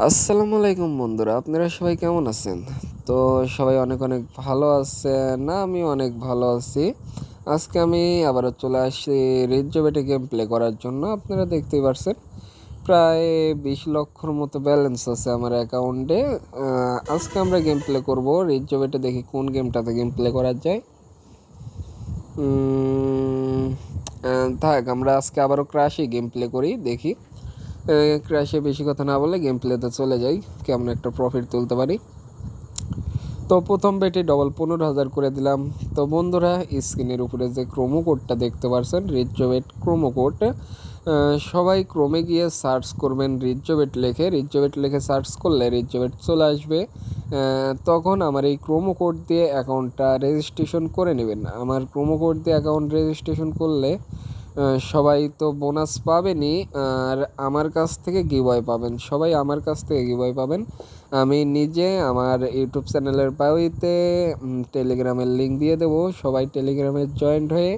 আসসালামু আলাইকুম বন্ধুরা, আপনারা সবাই কেমন আছেন? তো সবাই অনেক অনেক ভালো আছে না আমি অনেক ভালো আছি। আজকে আমি আবারও চলে আসছি রিজবেটে গেম প্লে করার জন্য, আপনারা দেখতেই পারছেন। প্রায় বিশ লক্ষর মতো ব্যালেন্স আছে আমার অ্যাকাউন্টে আজকে আমরা গেম প্লে করব রিজবেটে দেখি কোন গেমটাতে গেম প্লে করা যায়। থাক, আমরা আজকে আবারও ক্রাশই গেম প্লে করি, দেখি। ক্র্যাশে বেশি কথা না বলে গেম প্লেতে চলে যাই, কেমন একটা প্রফিট তুলতে পারি। তো প্রথম বেটে ডবল পনেরো হাজার করে দিলাম। তো বন্ধুরা, স্ক্রিনের উপরে যে ক্রোমো কোডটা দেখতে পারছেন রিজোবেট ক্রোমো কোড সবাই ক্রোমে গিয়ে সার্চ করবেন রিজোবেট লেখে। রিজোবেট লেখে সার্চ করলে রিজোবেট চলে আসবে। তখন আমার এই ক্রোমো কোড দিয়ে অ্যাকাউন্টটা রেজিস্ট্রেশন করে নেবেন। আমার ক্রোমো কোড দিয়ে অ্যাকাউন্ট রেজিস্ট্রেশন করলে সবাই তো বোনাস পাবেনই, আর আমার কাছ থেকে গিভওয়ে পাবেন। সবাই আমার কাছ থেকে গিভওয়ে পাবেন। আমি নিজে আমার ইউটিউব চ্যানেলের বায়োতে টেলিগ্রামের লিঙ্ক দিয়ে দেবো। সবাই টেলিগ্রামে জয়েন্ট হয়ে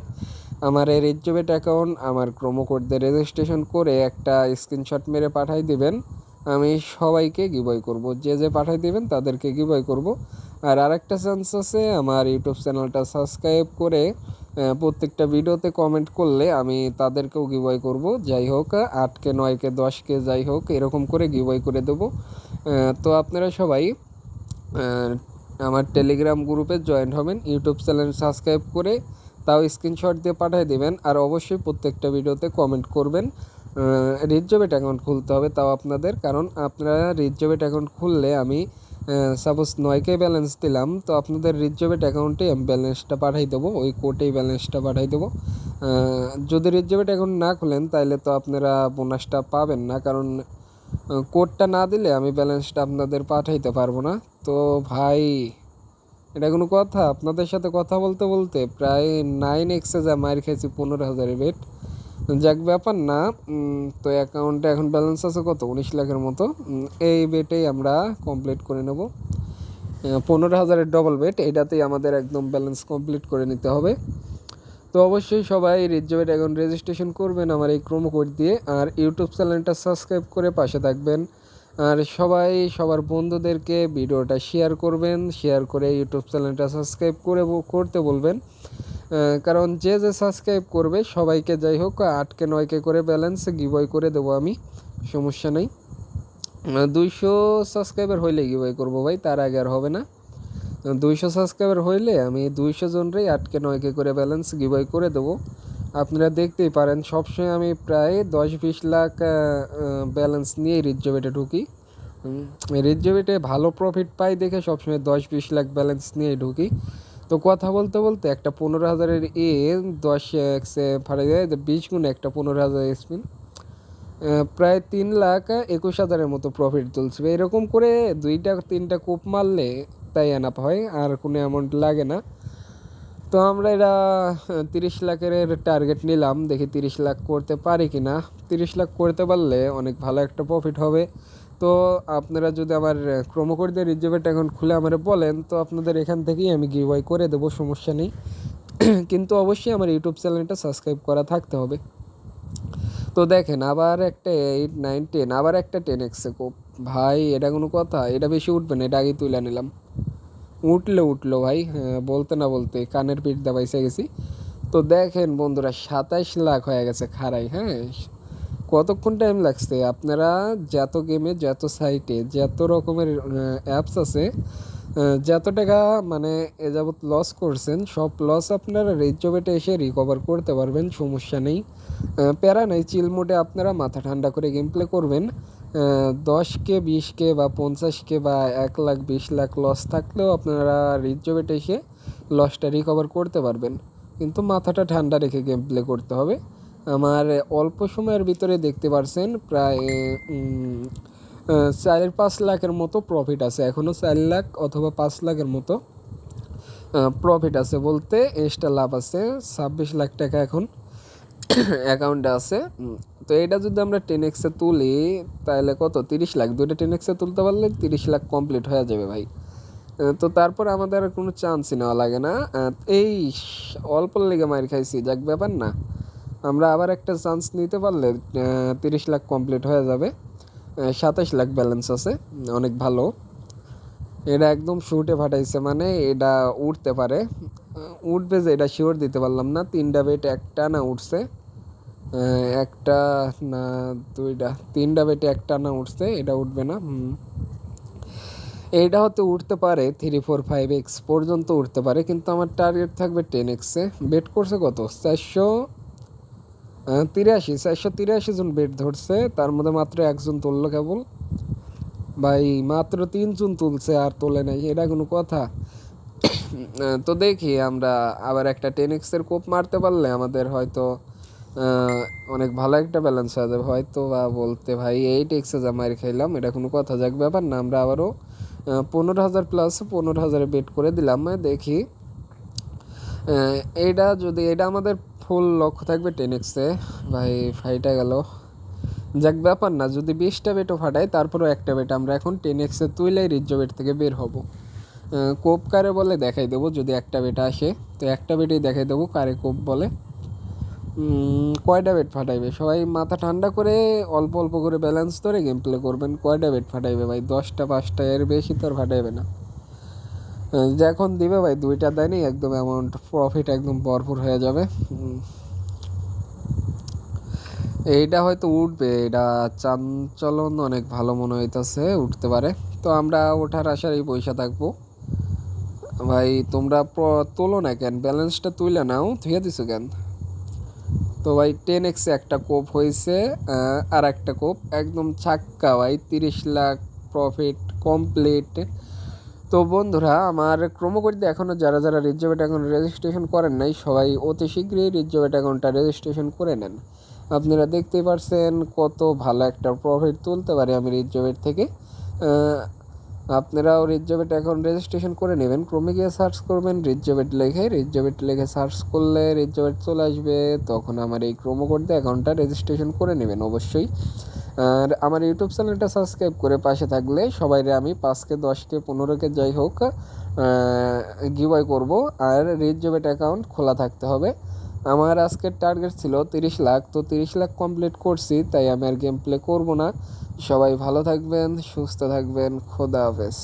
আমার এই রিজবেট অ্যাকাউন্ট আমার কোড দিয়ে রেজিস্ট্রেশন করে একটা স্ক্রিনশট মেরে পাঠাই দিবেন। আমি সবাইকে গিভওয়ে করব। যে যে পাঠাই দিবেন, তাদেরকে গিভওয়ে করব। আর আরেকটা চান্স আছে, আমার ইউটিউব চ্যানেলটা সাবস্ক্রাইব করে প্রত্যেকটা ভিডিওতে কমেন্ট করলে আমি তাদেরকেও গিভওয়ে করব। যাই হোক, আটকে, নয়কে, দশকে, যাই হোক, এরকম করে গিভওয়ে করে দেবো। তো আপনারা সবাই আমার টেলিগ্রাম গ্রুপে জয়েন হবেন ইউটিউব চ্যানেল সাবস্ক্রাইব করে তাও স্ক্রিনশট দিয়ে পাঠিয়ে দেবেন, আর অবশ্যই প্রত্যেকটা ভিডিওতে কমেন্ট করবেন। রিজবেট অ্যাকাউন্ট খুলতে হবে তাও আপনাদের, কারণ আপনারা রিজবেট অ্যাকাউন্ট খুললে আমি সাপোজ নয়কে ব্যালেন্স দিলাম, তো আপনাদের রিজবেট অ্যাকাউন্টে আমি ব্যালেন্সটা পাঠাই দেবো, ওই কোর্টেই ব্যালেন্সটা পাঠাই দেবো। যদি রিজবেট অ্যাকাউন্ট না খুলেন তাহলে তো আপনারা বোনাসটা পাবেন না, কারণ কোডটা না দিলে আমি ব্যালেন্সটা আপনাদের পাঠাইতে পারব না। তো ভাই, এটা কোনো কথা? আপনাদের সাথে কথা বলতে বলতে প্রায় নাইন এক্সে যা মার খেয়েছি, পনেরো হাজারের বেট যাক, ব্যাপার না। তো অ্যাকাউন্টে এখন ব্যালেন্স আছে কত? উনিশ লাখের মতো। এই বেটেই আমরা কমপ্লিট করে নেব। পনেরো হাজারের ডবল বেট এটাতেই আমাদের একদম ব্যালেন্স কমপ্লিট করে নিতে হবে। তো অবশ্যই সবাই রিজবেট অ্যাকাউন্ট রেজিস্ট্রেশন করবেন আমার এই ক্রোমো কোড দিয়ে, আর ইউটিউব চ্যানেলটা সাবস্ক্রাইব করে পাশে থাকবেন। আর সবাই, সবার বন্ধুদেরকে ভিডিওটা শেয়ার করবেন শেয়ার করে ইউটিউব চ্যানেলটা সাবস্ক্রাইব করে করতে বলবেন। কারণ যে যে সাবস্ক্রাইব করবে, সবাইকে যাই হোক, আটকে নয়কে করে ব্যালেন্স গিবয় করে দেবো আমি, সমস্যা নেই। দুইশো সাবস্ক্রাইবার হইলে গিবয় করব ভাই, তার আগে আর হবে না। দুইশো সাবস্ক্রাইবার হইলে আমি দুইশো জনরেই আটকে নয়কে করে ব্যালেন্স গিভওয়ে করে দেবো। আপনারা দেখতেই পারেন, সবসময় আমি প্রায় দশ বিশ লাখ ব্যালেন্স নিয়ে রিজবেটে ঢুকি। রিজবেটে ভালো প্রফিট পাই দেখে সবসময় দশ বিশ লাখ ব্যালেন্স নিয়ে ঢুকি। তো কথা বলতে বলতে একটা পনেরো হাজারের এ দশ এক্সে ফাড়ে যায় যে বিশ গুণে একটা পনেরো হাজার স্পিন প্রায় তিন লাখ একুশ হাজারের মতো প্রফিট তুলছে। এরকম করে দুইটা, তিনটা কোপ মারলে তাই আনাপ হয়, আর কোনো অ্যামাউন্ট লাগে না। তো আমরা এরা তিরিশ লাখের টার্গেট নিলাম, দেখি তিরিশ লাখ করতে পারি কি না তিরিশ লাখ করতে পারলে অনেক ভালো একটা প্রফিট হবে। তো আপনারা যদি আমার ক্রোমো কোড দিয়ে রিজার্ভেট এখন খুলে আমার বলেন, তো আপনাদের এখান থেকেই আমি গিভওয়াই করে দেবো, সমস্যা নেই। কিন্তু অবশ্যই আমার ইউটিউব চ্যানেলটা সাবস্ক্রাইব করা থাকতে হবে। তো দেখেন, আবার একটা এইট নাইন টেন আবার একটা টেন এক্সে কোপ ভাই, এটা কোনো কথা, এটা বেশি উঠবে না, এটা আগেই তুলে নিলাম। উঠলে, উঠল ভাই বলতে না বলতে কানের পিঠ দাবাইসে গেছি। তো দেখেন বন্ধুরা সাতাইশ লাখ হয়ে গেছে খাড়াই হ্যাঁ কতক্ষণ টাইম লাগছে? আপনারা যত গেমে যত সাইটে যত রকমের অ্যাপস আছে যত টাকা মানে এ যাবৎ লস করছেন, সব লস আপনারা রেজবেটে এসে রিকভার করতে পারবেন, সমস্যা নেই। প্যারা নেই চিল মোডে আপনারা মাথা ঠান্ডা করে গেম প্লে করবেন। দশ কে বিশ কে বা পঞ্চাশ কে বা এক লাখ, বিশ লাখ লস থাকলেও আপনারা রিজবেটে এসে লসটা রিকভার করতে পারবেন। কিন্তু মাথাটা ঠান্ডা রেখে গেম প্লে করতে হবে। আমার অল্প সময়ের ভিতরে দেখতে পারছেন, প্রায় চার পাঁচ লাখের মতো প্রফিট আছে। এখনও চার লাখ অথবা পাঁচ লাখের মতো প্রফিট আছে বলতে এক্সট্রা লাভ আছে, ছাব্বিশ লাখ টাকা এখন অ্যাকাউন্টে আছে। তো এটা যদি আমরা টেন এক্সে তুলি, তাহলে কত? তিরিশ লাখ। দুইটা টেন এক্সে তুলতে পারলে তিরিশ লাখ কমপ্লিট হয়ে যাবে ভাই। তো তারপর আমাদের আর কোনো চান্সই নেওয়া লাগে না। এই অল্প লেগে মার খাইছি, যাক ব্যাপার না। আমরা আবার একটা চান্স নিতে পারলে তিরিশ লাখ কমপ্লিট হয়ে যাবে। সাতাশ লাখ ব্যালেন্স আছে, অনেক ভালো। এটা একদম শুটে ফাটাইছে মানে এটা উঠতে পারে। উঠবে যে, এটা শিওর দিতে পারলাম না। তিনটা বেট একটা না উঠছে একটা না দুইটা, তিনটা বেটে একটা না উঠছে এটা উঠবে না। এইটা হতে উঠতে পারে থ্রি ফোর ফাইভ এক্স পর্যন্ত উঠতে পারে, কিন্তু আমার টার্গেট থাকবে টেন এক্সে বেট করছে কত? চারশো তিরাশি, চারশো তিরাশি জন বেড ধরছে, তার মধ্যে মাত্র একজন তুললো কেবল। ভাই, মাত্র তিনজন তুলছে আর তোলে নাই, এটা কোনো কথা। তো দেখি আমরা আবার একটা টেন এক্সের কোপ মারতে পারলে আমাদের হয়তো অনেক ভালো একটা ব্যালেন্স হয়ে যাবে। হয়তো বা বলতে, ভাই এইট এক্সে যা মারি খাইলাম, এটা কোনো কথা, যাক ব্যাপার না। আমরা আবারও পনেরো হাজার প্লাস পনেরো হাজারে বেট করে দিলাম। দেখি এটা যদি, এটা আমাদের ফুল লক্ষ্য থাকবে টেন এক্সে ভাই, ফাইটা গেল। যাক, ব্যাপার না, যদি বিশটা বেটও ফাটাই, তারপরেও একটা বেট। আমরা এখন টেন এক্সে তুইলাই রিজ্জ বেট থেকে বের হব। কোপ কারে বলে দেখাই দেবো, যদি একটা বেট আসে। তো একটা বেটেই দেখাই দেবো, কারে কোপ বলে। কয়টা বেট ফাটাইবে? সবাই মাথা ঠান্ডা করে অল্প অল্প করে ব্যালেন্স ধরে গেম প্লে করবেন। কয়টা বেট ফাটাইবে ভাই? দশটা, পাঁচটা, এর বেশি তো আর ফাটাইবে না। যখন দিবে ভাই, দুইটা দেয়নি, একদম অ্যামাউন্ট প্রফিট একদম ভরপুর হয়ে যাবে। এইটা হয়তো উঠবে, এটা চাঞ্চলন অনেক ভালো মনে হইতাছে, উঠতে পারে। তো আমরা ওঠার আশারই পয়সা থাকব। ভাই, তোমরা তোলো না কেন? ব্যালেন্সটা তুলে নাও থুয়ে দিছো কেন? তো ভাই টেন এক্সে একটা কোপ হয়েছে আর একটা কোপ। একদম ছাক্কা ভাই, তিরিশ লাখ প্রফিট কমপ্লিট তো বন্ধুরা, আমার ক্রোমো করতে এখনও যারা যারা রিজবেট অ্যাকাউন্ট রেজিস্ট্রেশন করেন নাই, সবাই অতি শীঘ্রই রিজবেট অ্যাকাউন্টটা রেজিস্ট্রেশন করে নেন। আপনারা দেখতেই পারছেন কত ভালো একটা প্রফিট তুলতে পারি আমি রিজবেট থেকে। আপনারাও রিজবেট অ্যাকাউন্ট রেজিস্ট্রেশন করে নেবেন। ক্রমে গিয়ে সার্চ করবেন রিজবেট লেখে রিজবেট লেখে সার্চ করলে রিজবেট চলে আসবে। তখন আমার এই ক্রোমো কোড দিয়ে অ্যাকাউন্টটা রেজিস্ট্রেশন করে নেবেন অবশ্যই। আর আমার ইউটিউব চ্যানেলটা সাবস্ক্রাইব করে পাশে থাকলে সবাইরে আমি পাঁচকে, দশকে, পনেরোকে যাই হোক গিওয়াই করব। আর রিজবেট অ্যাকাউন্ট খোলা থাকতে হবে। আমার আজকের টার্গেট ছিল তিরিশ লাখ। তো তিরিশ লাখ কমপ্লিট করছি, তাই আমি আর গেম প্লে করব না। সবাই ভালো থাকবেন, সুস্থ থাকবেন, খোদা হাফেজ।